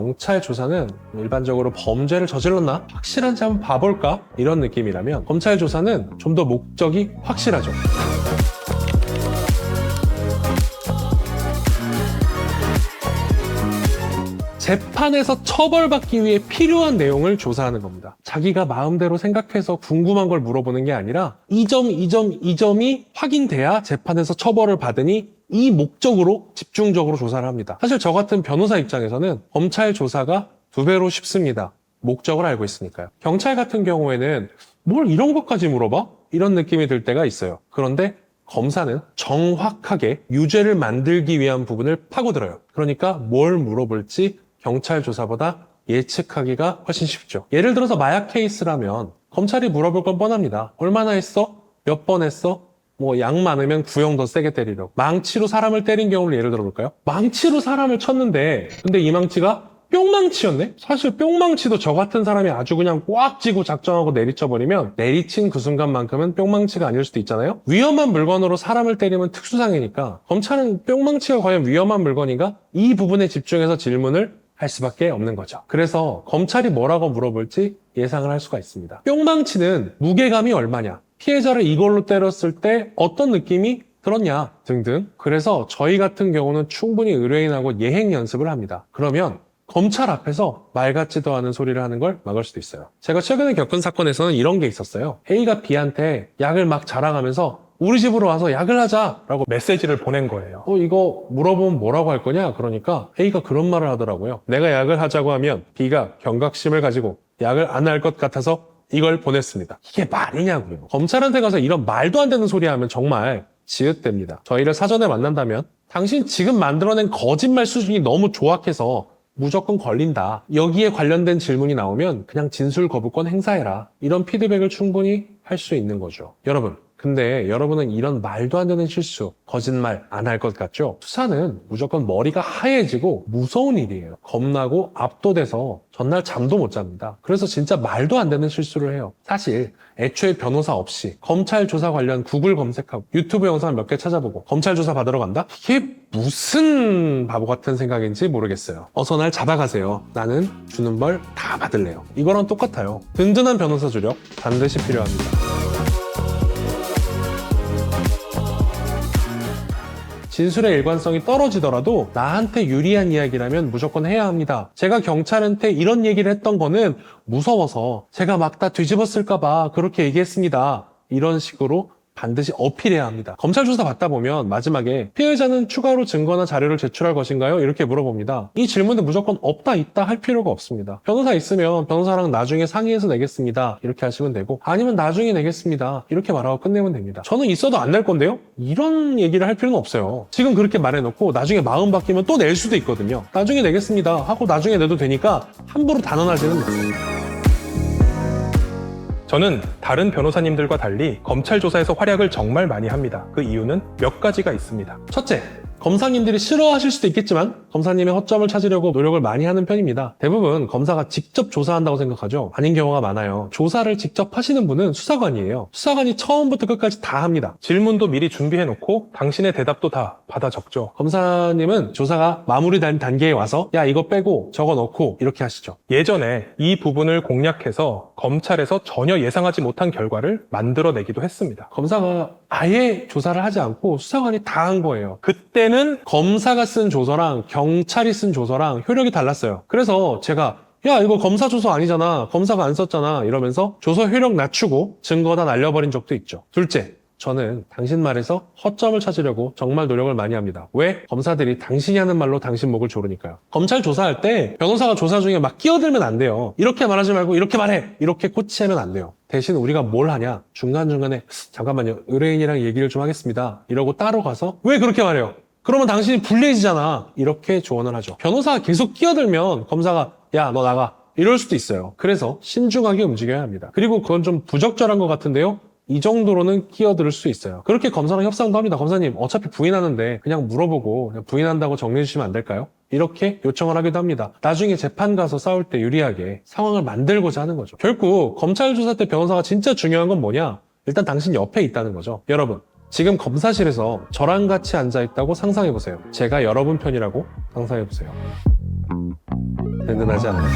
경찰 조사는 일반적으로 범죄를 저질렀나? 확실한지 한번 봐볼까? 이런 느낌이라면 검찰 조사는 좀 더 목적이 확실하죠. 재판에서 처벌받기 위해 필요한 내용을 조사하는 겁니다. 자기가 마음대로 생각해서 궁금한 걸 물어보는 게 아니라 이 점, 이 점, 이 점이 확인돼야 재판에서 처벌을 받으니 이 목적으로 집중적으로 조사를 합니다. 사실 저 같은 변호사 입장에서는 검찰 조사가 두 배로 쉽습니다. 목적을 알고 있으니까요. 경찰 같은 경우에는 뭘 이런 것까지 물어봐? 이런 느낌이 들 때가 있어요. 그런데 검사는 정확하게 유죄를 만들기 위한 부분을 파고들어요. 그러니까 뭘 물어볼지 경찰 조사보다 예측하기가 훨씬 쉽죠. 예를 들어서 마약 케이스라면 검찰이 물어볼 건 뻔합니다. 얼마나 했어? 몇 번 했어? 뭐 양 많으면 구형 더 세게 때리려고. 망치로 사람을 때린 경우를 예를 들어볼까요? 망치로 사람을 쳤는데 근데 이 망치가 뿅망치였네? 사실 뿅망치도 저 같은 사람이 아주 그냥 꽉 쥐고 작정하고 내리쳐버리면 내리친 그 순간만큼은 뿅망치가 아닐 수도 있잖아요? 위험한 물건으로 사람을 때리면 특수상이니까 검찰은 뿅망치가 과연 위험한 물건인가? 이 부분에 집중해서 질문을 할 수밖에 없는 거죠. 그래서 검찰이 뭐라고 물어볼지 예상을 할 수가 있습니다. 뿅망치는 무게감이 얼마냐? 피해자를 이걸로 때렸을 때 어떤 느낌이 들었냐? 등등. 그래서 저희 같은 경우는 충분히 의뢰인하고 예행 연습을 합니다. 그러면 검찰 앞에서 말 같지도 않은 소리를 하는 걸 막을 수도 있어요. 제가 최근에 겪은 사건에서는 이런 게 있었어요. A가 B한테 약을 막 자랑하면서 우리 집으로 와서 약을 하자 라고 메시지를 보낸 거예요. 어, 이거 물어보면 뭐라고 할 거냐? 그러니까 A가 그런 말을 하더라고요. 내가 약을 하자고 하면 B가 경각심을 가지고 약을 안 할 것 같아서 이걸 보냈습니다. 이게 말이냐고요. 검찰한테 가서 이런 말도 안 되는 소리 하면 정말 지읒됩니다. 저희를 사전에 만난다면 당신 지금 만들어낸 거짓말 수준이 너무 조악해서 무조건 걸린다. 여기에 관련된 질문이 나오면 그냥 진술 거부권 행사해라. 이런 피드백을 충분히 할 수 있는 거죠. 여러분, 근데 여러분은 이런 말도 안 되는 실수, 거짓말 안 할 것 같죠? 수사는 무조건 머리가 하얘지고 무서운 일이에요. 겁나고 압도돼서 전날 잠도 못 잡니다. 그래서 진짜 말도 안 되는 실수를 해요. 사실 애초에 변호사 없이 검찰 조사 관련 구글 검색하고 유튜브 영상 몇 개 찾아보고 검찰 조사 받으러 간다? 이게 무슨 바보 같은 생각인지 모르겠어요. 어서 날 잡아가세요. 나는 주는 벌 다 받을래요. 이거랑 똑같아요. 든든한 변호사 주력 반드시 필요합니다. 진술의 일관성이 떨어지더라도 나한테 유리한 이야기라면 무조건 해야 합니다. 제가 경찰한테 이런 얘기를 했던 거는 무서워서 제가 막 다 뒤집었을까봐 그렇게 얘기했습니다. 이런 식으로 반드시 어필해야 합니다. 검찰 조사 받다 보면 마지막에 피해자는 추가로 증거나 자료를 제출할 것인가요? 이렇게 물어봅니다. 이 질문은 무조건 없다 있다 할 필요가 없습니다. 변호사 있으면 변호사랑 나중에 상의해서 내겠습니다. 이렇게 하시면 되고 아니면 나중에 내겠습니다. 이렇게 말하고 끝내면 됩니다. 저는 있어도 안 낼 건데요? 이런 얘기를 할 필요는 없어요. 지금 그렇게 말해놓고 나중에 마음 바뀌면 또 낼 수도 있거든요. 나중에 내겠습니다. 하고 나중에 내도 되니까 함부로 단언하지는 마세요. 저는 다른 변호사님들과 달리 검찰 조사에서 활약을 정말 많이 합니다. 그 이유는 몇 가지가 있습니다. 첫째, 검사님들이 싫어하실 수도 있겠지만 검사님의 허점을 찾으려고 노력을 많이 하는 편입니다. 대부분 검사가 직접 조사한다고 생각하죠. 아닌 경우가 많아요. 조사를 직접 하시는 분은 수사관이에요. 수사관이 처음부터 끝까지 다 합니다. 질문도 미리 준비해 놓고 당신의 대답도 다 받아 적죠. 검사님은 조사가 마무리된 단계에 와서 야 이거 빼고 저거 넣고 이렇게 하시죠. 예전에 이 부분을 공략해서 검찰에서 전혀 예상하지 못한 결과를 만들어내기도 했습니다. 검사가 아예 조사를 하지 않고 수사관이 다 한 거예요. 그때는 검사가 쓴 조서랑 경찰이 쓴 조서랑 효력이 달랐어요. 그래서 제가 야 이거 검사 조서 아니잖아. 검사가 안 썼잖아. 이러면서 조서 효력 낮추고 증거 다 날려버린 적도 있죠. 둘째. 저는 당신 말에서 허점을 찾으려고 정말 노력을 많이 합니다. 왜? 검사들이 당신이 하는 말로 당신 목을 조르니까요. 검찰 조사할 때 변호사가 조사 중에 막 끼어들면 안 돼요. 이렇게 말하지 말고 이렇게 말해! 이렇게 코치하면 안 돼요. 대신 우리가 뭘 하냐? 중간중간에 잠깐만요. 의뢰인이랑 얘기를 좀 하겠습니다. 이러고 따로 가서 왜 그렇게 말해요? 그러면 당신이 불리해지잖아. 이렇게 조언을 하죠. 변호사가 계속 끼어들면 검사가 야, 너 나가. 이럴 수도 있어요. 그래서 신중하게 움직여야 합니다. 그리고 그건 좀 부적절한 것 같은데요. 이 정도로는 끼어들 수 있어요. 그렇게 검사랑 협상도 합니다. 검사님, 어차피 부인하는데 그냥 물어보고 그냥 부인한다고 정리해 주시면 안 될까요? 이렇게 요청을 하기도 합니다. 나중에 재판 가서 싸울 때 유리하게 상황을 만들고자 하는 거죠. 결국 검찰 조사 때 변호사가 진짜 중요한 건 뭐냐? 일단 당신 옆에 있다는 거죠. 여러분, 지금 검사실에서 저랑 같이 앉아 있다고 상상해 보세요. 제가 여러분 편이라고 상상해 보세요. 든든하지 않아요?